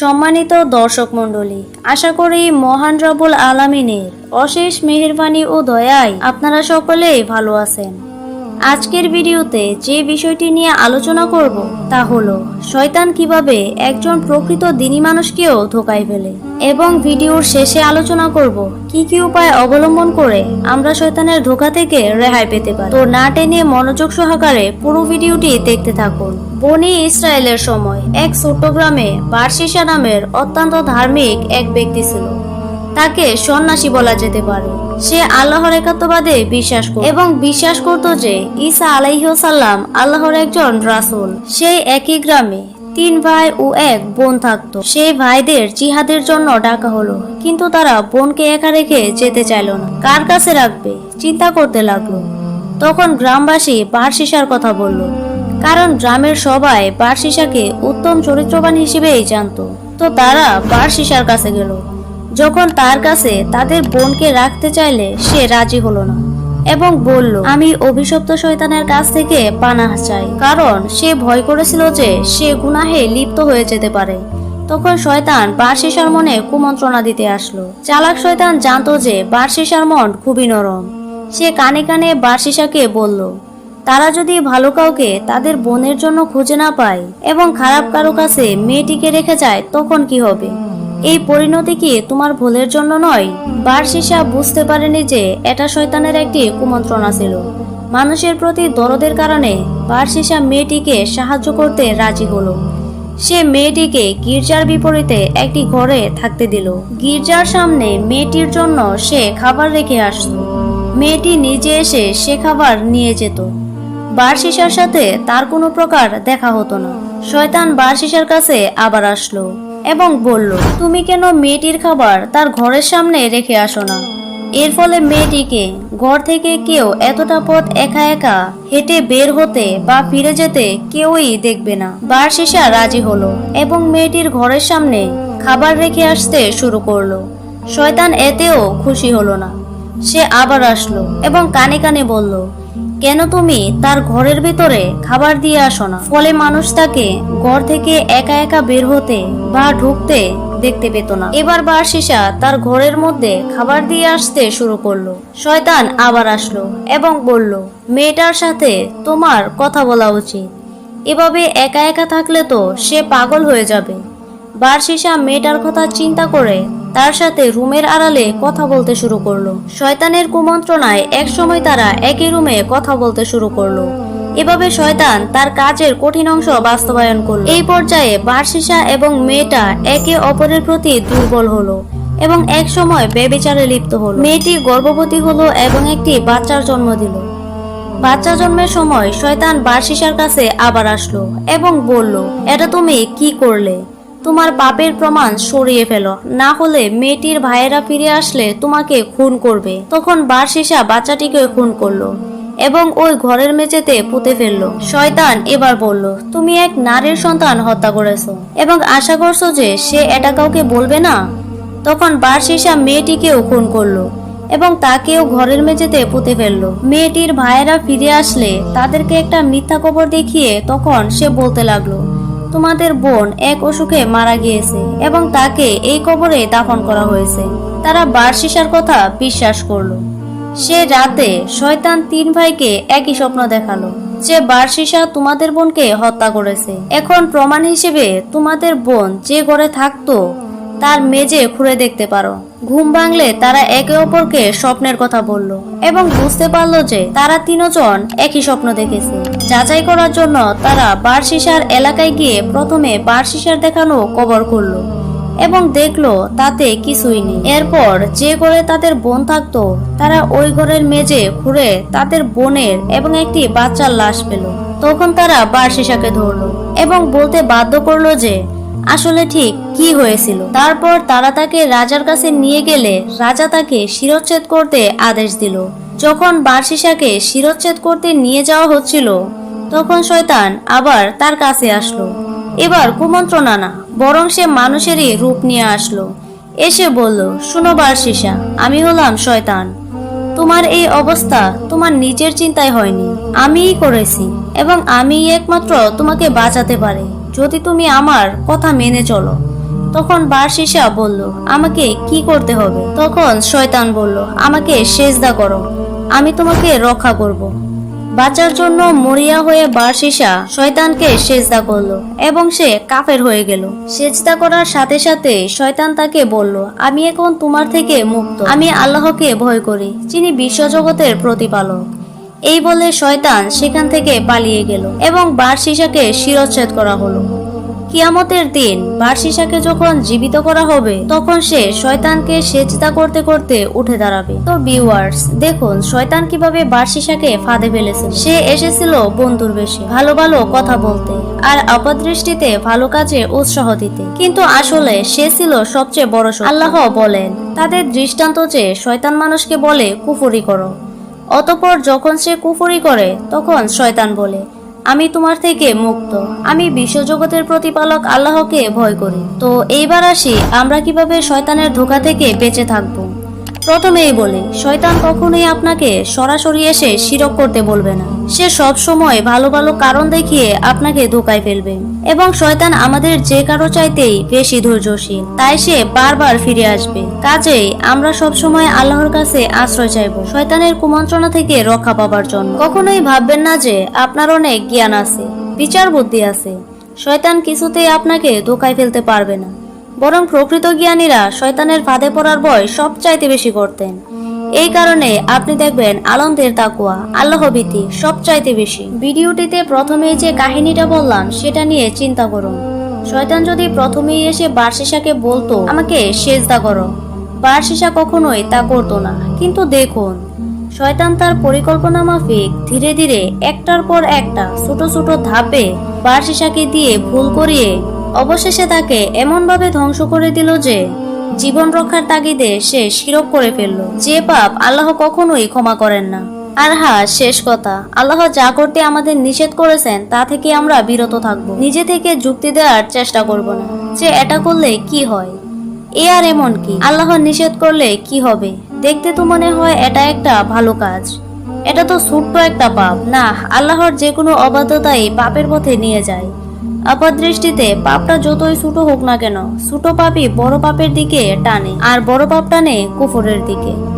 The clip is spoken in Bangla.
সম্মানিত দর্শক মণ্ডলী, আশা করি মহান রবুল আলামিনের অশেষ মেহরবানি ও দয়ায় আপনারা সকলেই ভালো আছেন। আজকের ভিডিওতে যে বিষয়টি নিয়ে আলোচনা করব তা হলো, শয়তান কীভাবে একজন প্রকৃত দিনী মানুষকেও ধোকায় ফেলে এবং ভিডিওর শেষে আলোচনা করব, কি কি উপায় অবলম্বন করে আমরা শয়তানের ধোকা থেকে রেহাই পেতে পারি। তো না টেনে মনোযোগ সহকারে পুরো ভিডিওটি দেখতে থাকুন। বনি ইসরায়েলের সময় এক ছোট্ট গ্রামে বার্ষিসা নামের অত্যন্ত ধার্মিক এক ব্যক্তি ছিল। তাকে সন্ন্যাসী বলা যেতে পারে। সে আল্লাহর একাত্মবাদে বিশ্বাস করত। এবং বিশ্বাস করত যে ঈসা আলাইসাল্লাম আল্লাহর একজন রাসূল। সেই একই গ্রামে তিন ভাই ও এক বোন থাকতো। সেই ভাইদের জিহাদের জন্য ডাকা হলো। কিন্তু তারা বোনকে একা রেখে যেতে চাইলো না। কার কাছে রাখবে? চিন্তা করতে লাগল। তখন গ্রামবাসী বার্ষিসার কথা বলল। কারণ গ্রামের সবাই বার্ষিসাকে উত্তম চরিত্রবান হিসেবেই জানতো। তো তারা বার্ষিসার কাছে গেল। যখন তার কাছে তাদের বোনকে রাখতে চাইলে সে রাজি হলো না এবং বলল, আমি অভিশপ্ত শয়তানের কাছ থেকে পানাহ চাই। কারণ সে ভয় করেছিল যে সে গুনাহে লিপ্ত হয়ে যেতে পারে। তখন শয়তান বার্ষিসার মনে কুমন্ত্রণা দিতে আসলো। চালাক শয়তান জানতো যে বার্ষিসার মন খুবই নরম। সে কানে কানে বার্ষিসাকে বলল, তারা যদি ভালো কাউকে তাদের বোনের জন্য খুঁজে না পায় এবং খারাপ কারও কাছে মেয়েটিকে রেখে যায়, তখন কি হবে? এই পরিণতি কি তোমার ভুলের জন্য নয়? বার্ষিসা বুঝতে পারেনি যে এটা শয়তানের একটি কুমন্ত্রণা ছিল। মানুষের প্রতি দরদের কারণে বার্ষিসা মেয়েটিকে সাহায্য করতে রাজি হলো। সে মেয়েটিকে গির্জার বিপরীতে একটি ঘরে থাকতে দিল। গির্জার সামনে মেয়েটির জন্য সে খাবার রেখে আসতো। মেয়েটি নিজে এসে সে খাবার নিয়ে যেত। বার্ষিসার সাথে তার কোনো প্রকার দেখা হতো না। শয়তান বার্ষিসার কাছে আবার আসলো। এবং বলল, তুমি কেন মেয়েটির খাবার তার ঘরের সামনে রেখে আসো না? এর ফলে মেয়েটিকে ঘর থেকে কেউ এতটা পথ একা একা হেঁটে বের হতে বা ফিরে যেতে কেউই দেখবে না। বার শেষা রাজি হলো এবং মেয়েটির ঘরের সামনে খাবার রেখে আসতে শুরু করল। শয়তান এতেও খুশি হলো না। সে আবার আসলো এবং কানে কানে বলল কেন তুমি তার ঘরের ভেতরে খাবার দিয়ে আসো না? ফলে মানুষ তাকে ঘর থেকে একা একা বের হতে বা ঢুকতে দেখতে পেত না। এবার বার্ষিসা তার ঘরের মধ্যে খাবার দিয়ে আসতে শুরু করল। শয়তান আবার আসলো এবং বলল, মেয়েটার সাথে তোমার কথা বলা উচিত। এভাবে একা একা থাকলে তো সে পাগল হয়ে যাবে। বার্ষিসা মেয়েটার কথা চিন্তা করে তার সাথে রুমের আড়ালে কথা বলতে শুরু করল। শয়তানের কুমন্ত্রণায় এক সময় তারা একই রুমে কথা বলতে শুরু করল। এভাবে শয়তান তার কাজের কঠিন অংশ বাস্তবায়ন করল। এই পর্যায়ে বার্ষিসা এবং মেয়েটা একে অপরের প্রতি দুর্বল হলো এবং এক সময় বেবিচারে লিপ্ত হলো। মেয়েটি গর্ভবতী হলো এবং একটি বাচ্চার জন্ম দিল। বাচ্চা জন্মের সময় শয়তান বার্ষিসার কাছে আবার আসলো এবং বলল, এটা তুমি কি করলে? তোমার পাপের প্রমাণ সরিয়ে ফেলো। না হলে মেয়েটির ভাইয়েরা ফিরে আসলে তোমাকে খুন করবে। তখন বার্ষিসা বাচ্চাটিকে খুন করল এবং ওই ঘরের মেঝেতে পুঁতে ফেলল। শয়তান এবার বলল, তুমি এক নারীর সন্তান হত্যা করেছ এবং আশা করছ যে সে এটা কাউকে বলবে না? তখন বার্ষিসা মেয়েটিকেও খুন করল এবং তাকেও ঘরের মেঝেতে পুঁতে ফেলল। মেয়েটির ভাইয়েরা ফিরে আসলে তাদেরকে একটা মিথ্যা খবর দেখিয়ে তখন সে বলতে লাগল তোমাদের বোন এক অসুখে মারা গিয়েছে এবং তাকে এই কবরে দাফন করা হয়েছে। তারা বার্ষিসার কথা বিশ্বাস করল। সে রাতে শয়তান তিন ভাইকে একই স্বপ্ন দেখাল যে বার্ষিসা তোমাদের বোনকে হত্যা করেছে। এখন প্রমাণ হিসেবে তোমাদের বোন যে ঘরে থাকতো, তার মেজে খুঁড়ে দেখতে পারো। ঘুম ভাঙলে তারা একে অপরকে স্বপ্নের কথা বলল এবং বুঝতে পারল যে তারা তিনজন একই স্বপ্ন দেখেছে। যাচাই করার জন্য তারা বার্ষিসার এলাকায় গিয়ে প্রথমে বার্ষিসার দেখানো কবর করল এবং দেখল তাতে কিছুই নেই। এরপর যে ঘরে তাদের বোন থাকতো, তারা ওই ঘরের মেজে ঘুরে তাদের বোনের এবং একটি বাচ্চার লাশ পেল। তখন তারা বার্ষিসাকে ধরলো এবং বলতে বাধ্য করল যে আসলে ঠিক, কি হয়েছিল? তারপর তারা তাকে রাজার কাছে নিয়ে গেলে রাজা তাকে শিরচ্ছেদ করতে আদেশ দিল। যখন বার্ষিসাকে শিরচ্ছেদ করতে নিয়ে যাওয়া হচ্ছিল, তখন শয়তান আবার তার কাছে আসলো। এবার কুমন্ত্রণা না বরং সে মানুষেরই রূপ নিয়ে আসলো। এসে বলল, শুনো বার্ষিসা আমি হলাম শয়তান। তোমার এই অবস্থা তোমার নিজের চিন্তায় হয়নি। আমিই করেছি, এবং আমিই একমাত্র তোমাকে বাঁচাতে পারি। যদি তুমি আমার কথা মেনে চলো। তখন বার্ষিসা বলল, আমাকে কি করতে হবে? তখন শয়তান বলল, আমাকে সেজদা করো। আমি তোমাকে রক্ষা করব। বাঁচার জন্য মরিয়া হয়ে বার্ষিসা শয়তানকে সেজদা করল এবং সে কাফের হয়ে গেল। সেজদা করার সাথে সাথে শয়তান তাকে বলল, আমি এখন তোমার থেকে মুক্ত। আমি আল্লাহকে ভয় করি, যিনি বিশ্বজগতের প্রতিপালক। এই বলে শয়তান সেখান থেকে পালিয়ে গেল এবং বার্ষিসাকে শিরচ্ছেদ করা হলো। কিয়ামতের দিন বার্ষিসাকে যখন জীবিত করা হবে, তখন সে শয়তানকে সেজদা করতে করতে উঠে দাঁড়াবে। তো ভিউয়ার্স দেখুন শয়তান কীভাবে বার্ষিসাকে ফাঁদে ফেলেছে। সে এসেছিল বন্ধুর বেশে, ভালো ভালো কথা বলতে আর অপদৃষ্টিতে ভালো কাজে উৎসাহ দিতে। কিন্তু আসলে সে ছিল সবচেয়ে বড় আল্লাহ বলেন, তাদের দৃষ্টান্ত যে শয়তান মানুষকে বলে, কুফুরি করো। অতপর যখন সে কুফরি করে, তখন শয়তান বলে, আমি তোমার থেকে মুক্ত। আমি বিশ্বজগতের প্রতিপালক আল্লাহকে ভয় করি। তো এইবার আসি, আমরা কীভাবে শয়তানের ধোকা থেকে বেঁচে থাকব? প্রথমেই বলি, শয়তান কখনোই আপনাকে সরাসরি এসে শিরক করতে বলবে না। সে সব সময় ভালো ভালো কারণ দেখিয়ে আপনাকে ধোকায় ফেলবে। এবং শয়তান আমাদের যে কারও চাইতেই বেশি ধৈর্যশীল, তাই সে বারবার ফিরে আসবে। কাজেই আমরা সব সময় আল্লাহর কাছে আশ্রয় চাইব, শয়তানের কুমন্ত্রণা থেকে রক্ষা পাবার জন্য। কখনোই ভাববেন না যে আপনার অনেক জ্ঞান আছে বিচার বুদ্ধি আছে। শয়তান কিছুতেই আপনাকে ধোকায় ফেলতে পারবে না। বরং প্রকৃত জ্ঞানীরা শয়তানের ফাঁদে পড়ার ভয় সবচাইতে বেশি করতেন। এই কারণে আপনি দেখবেন আলমদের তাকুয়া আল্লাহভীতি সবচাইতে বেশি। ভিডিওটিতে প্রথমে যে কাহিনীটা বললাম, সেটা নিয়ে চিন্তা করুন। শয়তান যদি প্রথমেই এসে বার্ষিসাকে বলতো, আমাকে সেজদা করো। বার্ষিসা কখনোই তা করতো না। কিন্তু দেখুন, শয়তান তার পরিকল্পনা মাফিক ধীরে ধীরে একটার পর একটা ছোট ছোট ধাপে বার্ষিসাকে দিয়ে ভুল করিয়ে অবশেষে তাকে এমনভাবে ধ্বংস করে দিল যে জীবন রক্ষার তাগিদে সে শিরক করে ফেলল। যে পাপ আল্লাহ কখনোই ক্ষমা করেন না। আর হ্যাঁ শেষ কথা। আল্লাহ যা করতে আমাদের নিষেধ করেছেন, তা থেকে আমরা বিরত থাকব। নিজে থেকে যুক্তি দেওয়ার চেষ্টা করব না। যে এটা করলে কি হয়? এ আর এমন কি? আল্লাহ নিষেধ করলে কি হবে? দেখতে তো মনে হয় এটা একটা ভালো কাজ। এটা তো ছোট্ট একটা পাপ। না, আল্লাহর যে কোনো অবাধ্যতাই পাপের পথে নিয়ে যায়। আপাত দৃষ্টিতে পাপটা যতই ছোট হোক না কেন, ছোট পাপই বড় পাপের দিকে টানে, আর বড় পাপ টানে কুফরের দিকে।